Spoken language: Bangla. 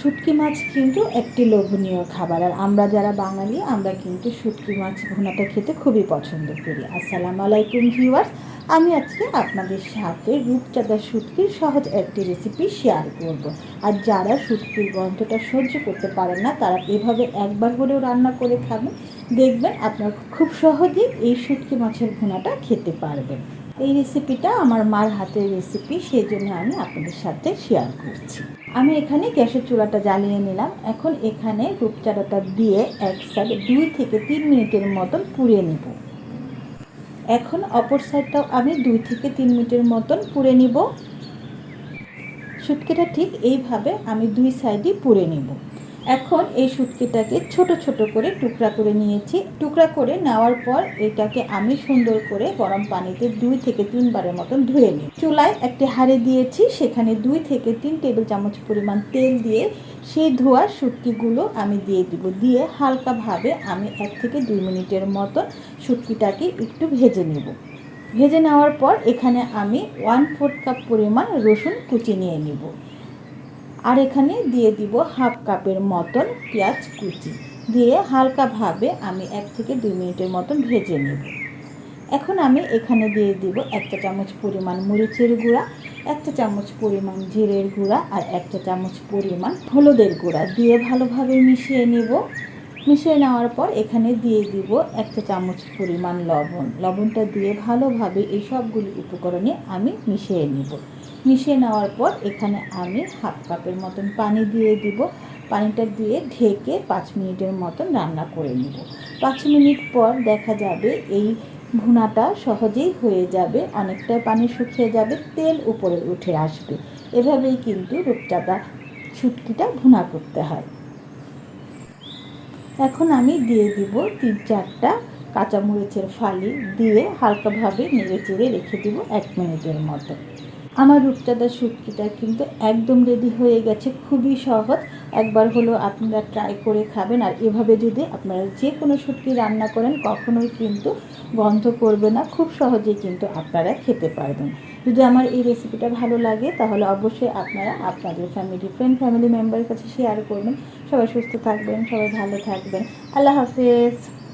শুটকি মাছ কিন্তু একটি লোভনীয় খাবার। আর আমরা যারা বাঙালি, আমরা কিন্তু শুটকি মাছ ভুনাটা খেতে খুবই পছন্দ করি। আসসালামু আলাইকুম ভিউয়ার্স আমি আজকে আপনাদের সাথে রূপচাঁদা শুটকির সহজ একটি রেসিপি শেয়ার করব। আর যারা শুটকির গন্ধটা সহ্য করতে পারেন না, তারা এভাবে একবার হলেও রান্না করে খাবেন। দেখবেন আপনার খুব সহজেই এই শুটকি মাছের ভুনাটা খেতে পারবেন। এই রেসিপিটা আমার মার হাতের রেসিপি সেই জন্য আমি আপনাদের সাথে শেয়ার করছি। আমি এখানে গ্যাসের চুলাটা জ্বালিয়ে নিলাম। এখন এখানে রূপচাঁদাটা দিয়ে এক সাইড দুই থেকে তিন মিনিটের মতন পুড়িয়ে নেব। এখন অপর সাইডটাও আমি দুই থেকে তিন মিনিটের মতন পুড়ে নিব। শুটকিটা ঠিক এইভাবে আমি দুই সাইডই পুড়ে নেব। এখন এই শুটকিটাকে ছোট ছোট করে টুকরা করে নিয়েছি। টুকরা করে নেওয়ার পর এটাকে আমি সুন্দর করে গরম পানিতে দুই থেকে তিনবারের মতন ধুয়ে নিই। চুলায় একটি হাঁড়ি দিয়েছি, সেখানে দুই থেকে তিন টেবিল চামচ পরিমাণ তেল দিয়ে সেই ধোয়া শুটকিগুলো আমি দিয়ে দিব। দিয়ে হালকাভাবে আমি এক থেকে দুই মিনিটের মতন শুটকিটাকে একটু ভেজে নেব। ভেজে নেওয়ার পর এখানে আমি ওয়ান ফোর্থ কাপ পরিমাণ রসুন কুচি নিয়ে নিব। আর এখানে দিয়ে দিব হাফ কাপের মতন পেঁয়াজ কুচি। দিয়ে হালকাভাবে আমি এক থেকে দুই মিনিটের মতন ভেজে নেব। এখন আমি এখানে দিয়ে দিব একটা চামচ পরিমাণ মরিচের গুঁড়া, একটা চামচ পরিমাণ জিরের গুঁড়া আর একটা চামচ পরিমাণ হলুদের গুঁড়া দিয়ে ভালোভাবে মিশিয়ে নেব। মিশিয়ে নেওয়ার পর এখানে দিয়ে দিব একটা চামচ পরিমাণ লবণ। লবণটা দিয়ে ভালোভাবে এই সবগুলি উপকরণে আমি মিশিয়ে নেব। মিশিয়ে নেওয়ার পর এখানে আমি হাফ কাপের মতন পানি দিয়ে দিব। পানিটা দিয়ে ঢেকে পাঁচ মিনিটের মতন রান্না করে নেব। পাঁচ মিনিট পর দেখা যাবে এই ভুনাটা সহজেই হয়ে যাবে, অনেকটা পানি শুকিয়ে যাবে, তেল উপরে উঠে আসবে। এভাবেই কিন্তু রূপচাঁদা শুটকিটা ভুনা করতে হয়। এখন আমি দিয়ে দিব তিন চারটা কাঁচামরিচের ফালি দিয়ে হালকাভাবে নেড়ে চেড়ে রেখে দিব এক মিনিটের মতো। আমার রূপচাঁদা শুটকিটা কিন্তু একদম রেডি হয়ে গেছে, খুবই সহজ। একবার হলো আপনারা ট্রাই করে খাবেন, আর এভাবে যদি আপনারা যে কোনো শুটকি রান্না করেন, কখনোই কিন্তু গন্ধ করবে না, খুব সহজেই কিন্তু আপনারা খেতে পারবেন। যদি আমার এই রেসিপিটা ভালো লাগে, তাহলে অবশ্যই আপনারা আপনাদের ফ্যামিলি ফ্রেন্ড ফ্যামিলি মেম্বারের কাছে শেয়ার করবেন। সবাই সুস্থ থাকবেন, সবাই ভালো থাকবেন। আল্লাহ হাফেজ।